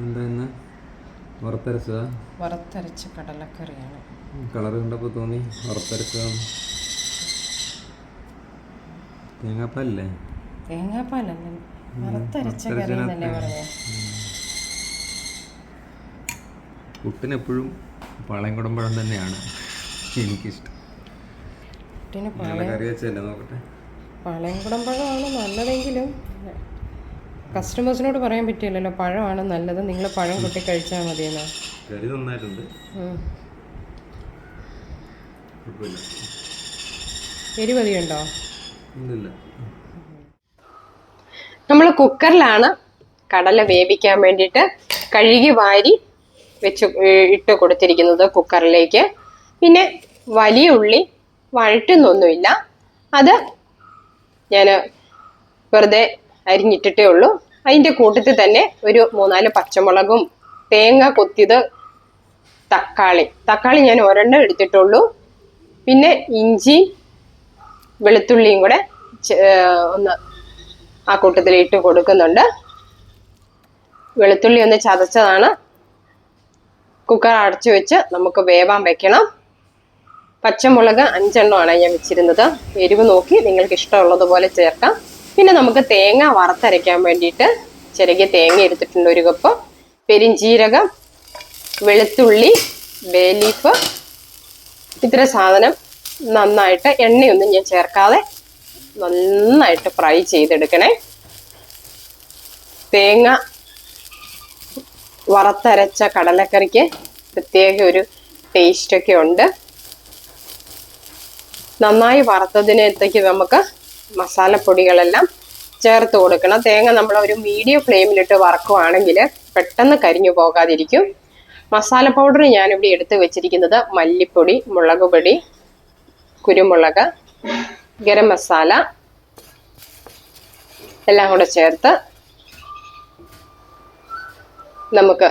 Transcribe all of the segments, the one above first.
എന്താ വറുത്തരച്ചതാ? വറുത്തരച്ച കടലക്കറിയാണ്. കളർ കണ്ടപ്പോൾ തോന്നി വറുത്തരച്ചതാണ്. തേങ്ങാപ്പാലല്ലേ? തേങ്ങാപ്പാലല്ലേ വറുത്തരച്ച കറി എന്നല്ലേ പറഞ്ഞേ. പുട്ടിനെപ്പോഴും പാളയം കുടുംബം തന്നെയാണ് എനിക്കിഷ്ടം. പുട്ടിന് നല്ല കറി വെച്ചല്ലേ നോക്കട്ടെ? പാളയംകുടം പഴമാണ് നല്ലതെങ്കിലും കസ്റ്റമേഴ്സിനോട് പറയാൻ പറ്റില്ലല്ലോ പഴമാണ് നല്ലത് നിങ്ങൾ പഴം കൊട്ടി കഴിച്ചാൽ മതിയെന്നാ. കറി നന്നായിട്ടുണ്ട്. എരിവതിയുണ്ടോ നമ്മൾ കുക്കറിലാണ് കടല വേവിക്കാൻ വേണ്ടിയിട്ട് കഴുകി വാരി വെച്ച് ഇട്ട് കൊടുത്തിരിക്കുന്നത് കുക്കറിലേക്ക്. പിന്നെ വലിയ ഉള്ളി വഴറ്റുന്നൊന്നുമില്ല. അത് ഞാൻ വെറുതെ അരിഞ്ഞിട്ടിട്ടേ ഉള്ളൂ. അതിന്റെ കൂട്ടത്തിൽ തന്നെ ഒരു മൂന്നാൽ പച്ചമുളകും തേങ്ങ കൊത്തിയത് തക്കാളി. തക്കാളി ഞാൻ ഒരെണ്ണം എടുത്തിട്ടുള്ളൂ. പിന്നെ ഇഞ്ചി വെളുത്തുള്ളിയും കൂടെ ഒന്ന് ആ കൂട്ടത്തിൽ ഇട്ട് കൊടുക്കുന്നുണ്ട്. വെളുത്തുള്ളി ഒന്ന് ചതച്ചതാണ്. കുക്കർ അടച്ചു വെച്ച് നമുക്ക് വേവാൻ വെക്കണം. പച്ചമുളക് അഞ്ചെണ്ണമാണ് ഞാൻ വെച്ചിരുന്നത്. എരിവ് നോക്കി നിങ്ങൾക്ക് ഇഷ്ടമുള്ളതുപോലെ ചേർക്കാം. പിന്നെ നമുക്ക് തേങ്ങ വറുത്തരയ്ക്കാൻ വേണ്ടിയിട്ട് ചെറിയ തേങ്ങ എടുത്തിട്ടുണ്ട് ഒരു കപ്പ്. പെരിഞ്ചീരകം വെളുത്തുള്ളി ബേ ലീഫ് ഇത്ര സാധനം നന്നായിട്ട് എണ്ണയൊന്നും ഞാൻ ചേർക്കാതെ നന്നായിട്ട് ഫ്രൈ ചെയ്തെടുക്കണേ. തേങ്ങ വറുത്തരച്ച കടലക്കറിക്ക് പ്രത്യേക ഒരു ടേസ്റ്റൊക്കെ ഉണ്ട്. നന്നായി വറുത്തതിനത്തേക്ക് നമുക്ക് മസാലപ്പൊടികളെല്ലാം ചേർത്ത് കൊടുക്കണം. തേങ്ങ നമ്മൾ ഒരു മീഡിയം ഫ്ലെയിമിലിട്ട് വറക്കുവാണെങ്കിൽ പെട്ടെന്ന് കരിഞ്ഞു പോകാതിരിക്കും. മസാല പൗഡർ ഞാനിവിടെ എടുത്ത് വെച്ചിരിക്കുന്നത് മല്ലിപ്പൊടി മുളക് പൊടി കുരുമുളക് ഗരം മസാല എല്ലാം കൂടെ ചേർത്ത് നമുക്ക്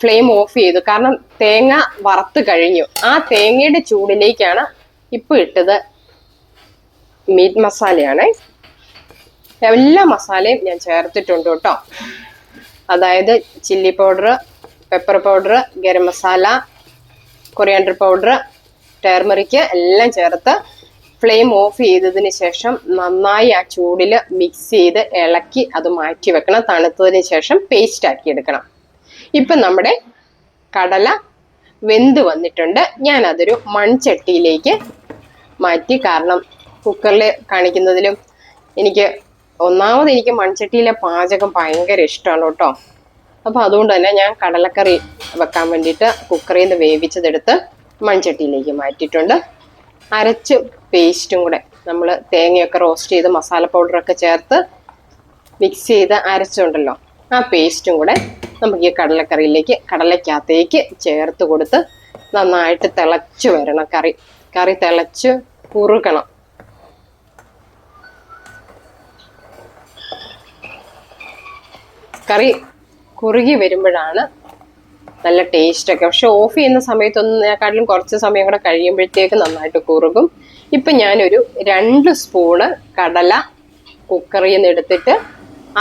ഫ്ലെയിം ഓഫ് ചെയ്തു. കാരണം തേങ്ങ വറുത്ത് കഴിഞ്ഞു. ആ തേങ്ങയുടെ ചൂടിലേക്കാണ് ഇപ്പൊ ഇട്ടത് മീറ്റ് മസാലയാണ് എല്ലാ മസാലയും ഞാൻ ചേർത്തിട്ടുണ്ട് കേട്ടോ. അതായത് chilli powder pepper powder garam masala coriander powder turmeric എല്ലാം ചേർത്ത് ഫ്ലെയിം ഓഫ് ചെയ്തതിന് ശേഷം നന്നായി ആ ചൂടിൽ മിക്സ് ചെയ്ത് ഇളക്കി അത് മാറ്റി വെക്കണം. തണുത്തതിന് ശേഷം പേസ്റ്റ് ആക്കി എടുക്കണം. ഇപ്പം നമ്മുടെ കടല വെന്ത് വന്നിട്ടുണ്ട്. ഞാൻ അതൊരു മൺചട്ടിയിലേക്ക് മാറ്റി. കാരണം കുക്കറിൽ കാണിക്കുന്നതിലും എനിക്ക് ഒന്നാമത് എനിക്ക് മൺചട്ടിയിലെ പാചകം ഭയങ്കര ഇഷ്ടമാണ് കേട്ടോ. അപ്പോൾ അതുകൊണ്ട് തന്നെ ഞാൻ കടലക്കറി വെക്കാൻ വേണ്ടിയിട്ട് കുക്കറിൽ നിന്ന് വേവിച്ചതെടുത്ത് മൺചട്ടിയിലേക്ക് മാറ്റിയിട്ടുണ്ട്. അരച്ച് പേസ്റ്റും കൂടെ നമ്മൾ തേങ്ങയൊക്കെ റോസ്റ്റ് ചെയ്ത് മസാല പൗഡറൊക്കെ ചേർത്ത് മിക്സ് ചെയ്ത് അരച്ചുണ്ടല്ലോ. ആ പേസ്റ്റും കൂടെ നമുക്ക് ഈ കടലക്കറിയിലേക്ക് കടലക്കകത്തേക്ക് ചേർത്ത് കൊടുത്ത് നന്നായിട്ട് തിളച്ച് വരണം കറി. കറി തിളച്ച് കുറുകണം. കറി കുറുകി വരുമ്പോഴാണ് നല്ല ടേസ്റ്റ് ഒക്കെ. പക്ഷെ ഓഫ് ചെയ്യുന്ന സമയത്തൊന്നിനെക്കാട്ടിലും കുറച്ച് സമയം കൂടെ കഴിയുമ്പോഴത്തേക്ക് നന്നായിട്ട് കുറുകും. ഇപ്പം ഞാനൊരു രണ്ട് സ്പൂണ് കടല കുക്കറിൽ നിന്ന് എടുത്തിട്ട്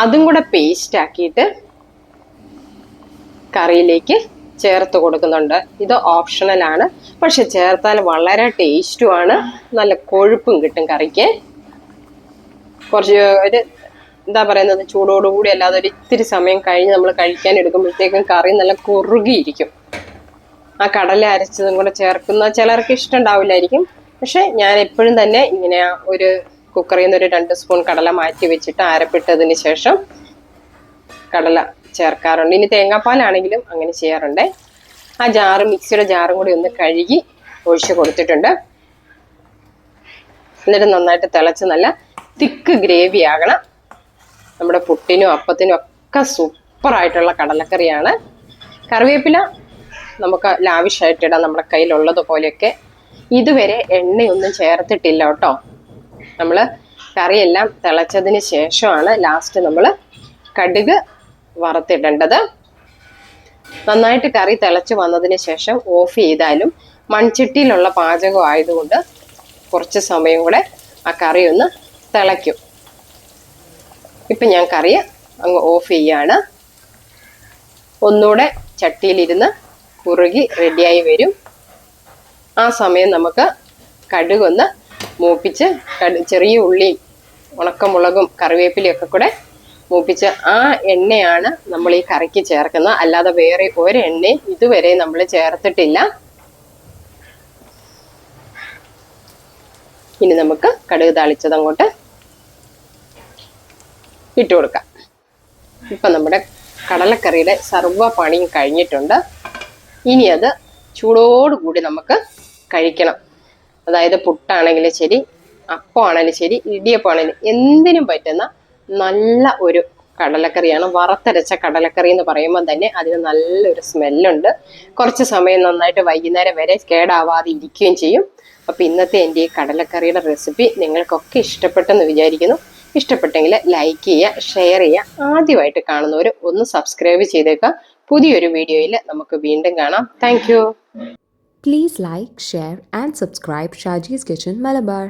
അതും കൂടെ പേസ്റ്റ് ആക്കിയിട്ട് കറിയിലേക്ക് ചേർത്ത് കൊടുക്കുന്നുണ്ട്. ഇത് ഓപ്ഷണലാണ് പക്ഷെ ചേർത്താൽ വളരെ ടേസ്റ്റുമാണ് നല്ല കൊഴുപ്പും കിട്ടും കറിക്ക്. കുറച്ച് ഒരു എന്താ പറയുന്നത് ചൂടോടുകൂടി അല്ലാതെ ഒരു ഇത്തിരി സമയം കഴിഞ്ഞ് നമ്മൾ കഴിക്കാൻ എടുക്കുമ്പോഴത്തേക്കും കറി നല്ല കുറുകിയിരിക്കും. ആ കടല അരച്ചതും കൂടെ ചേർക്കുന്ന ചിലർക്ക് ഇഷ്ടം ഉണ്ടാവില്ലായിരിക്കും പക്ഷെ ഞാൻ എപ്പോഴും തന്നെ ഇങ്ങനെ ഒരു കുക്കറിൽ നിന്ന് ഒരു രണ്ട് സ്പൂൺ കടല മാറ്റി വെച്ചിട്ട് അരപ്പിട്ടതിന് ശേഷം കടല ചേർക്കാറുണ്ട്. ഇനി തേങ്ങാപ്പാലാണെങ്കിലും അങ്ങനെ ചെയ്യാറുണ്ട്. ആ ജാറ് മിക്സിയുടെ ജാറും കൂടി ഒന്ന് കഴുകി ഒഴിച്ച് കൊടുത്തിട്ടുണ്ട്. എന്നിട്ട് നന്നായിട്ട് തിളച്ച് നല്ല തിക്ക് ഗ്രേവി ആകണം. നമ്മുടെ പുട്ടിനും അപ്പത്തിനും ഒക്കെ സൂപ്പറായിട്ടുള്ള കടലക്കറിയാണ്. കറിവേപ്പില നമുക്ക് ലാവിഷായിട്ട് ഇടാം നമ്മുടെ കയ്യിലുള്ളത് പോലെയൊക്കെ. ഇതുവരെ എണ്ണയൊന്നും ചേർത്തിട്ടില്ല കേട്ടോ. നമ്മൾ കറിയെല്ലാം തിളച്ചതിന് ശേഷമാണ് ലാസ്റ്റ് നമ്മൾ കടുക് വറുത്തിടേണ്ടത്. നന്നായിട്ട് കറി തിളച്ച് വന്നതിന് ശേഷം ഓഫ് ചെയ്താലും മൺചട്ടിയിലുള്ള പാചകം ആയതുകൊണ്ട് കുറച്ച് സമയം കൂടെ ആ കറി ഒന്ന് തിളയ്ക്കും. ഇപ്പം ഞാൻ കറി അങ്ങ് ഓഫ് ചെയ്യാണ്. ഒന്നുകൂടെ ചട്ടിയിലിരുന്ന് കുറുകി റെഡിയായി വരും. ആ സമയം നമുക്ക് കടുകൊന്ന് മൂപ്പിച്ച് കടു ചെറിയ ഉള്ളിയും ഉണക്കമുളകും കറിവേപ്പിലയും ഒക്കെ കൂടെ മൂപ്പിച്ച് ആ എണ്ണയാണ് നമ്മൾ ഈ കറിക്ക് ചേർക്കുന്നത്. അല്ലാതെ വേറെ ഒരു ഒരെണ്ണയും ഇതുവരെ നമ്മൾ ചേർത്തിട്ടില്ല. ഇനി നമുക്ക് കടുക് താളിച്ചത് അങ്ങോട്ട് ഇട്ട് കൊടുക്കാം ഇപ്പൊ നമ്മുടെ കടലക്കറിയുടെ സർവ പണിയും കഴിഞ്ഞിട്ടുണ്ട്. ഇനി അത് ചൂടോടുകൂടി നമുക്ക് കഴിക്കണം. അതായത് പുട്ടാണെങ്കിലും ശരി അപ്പമാണെങ്കിലും ശരി ഇടിയപ്പമാണെങ്കിലും എന്തിനും പറ്റുന്ന നല്ല ഒരു കടലക്കറിയാണ്. വറുത്തരച്ച കടലക്കറി എന്ന് പറയുമ്പോൾ തന്നെ അതിന് നല്ലൊരു സ്മെല്ലുണ്ട്. കുറച്ച് സമയം നന്നായിട്ട് വൈകുന്നേരം വരെ കേടാവാതെ ഇരിക്കുകയും ചെയ്യും. അപ്പോൾ ഇന്നത്തെ എന്റെ ഈ കടലക്കറിയുടെ റെസിപ്പി നിങ്ങൾക്കൊക്കെ ഇഷ്ടപ്പെട്ടെന്ന് വിചാരിക്കുന്നു. ഇഷ്ടപ്പെട്ടെങ്കിൽ ലൈക്ക് ചെയ്യുക ഷെയർ ചെയ്യുക. ആദ്യമായിട്ട് കാണുന്നവർ ഒന്ന് സബ്സ്ക്രൈബ് ചെയ്തേക്കുക. പുതിയൊരു വീഡിയോയിൽ നമുക്ക് വീണ്ടും കാണാം. Thank Please like, share, and subscribe Shaji's Kitchen Malabar.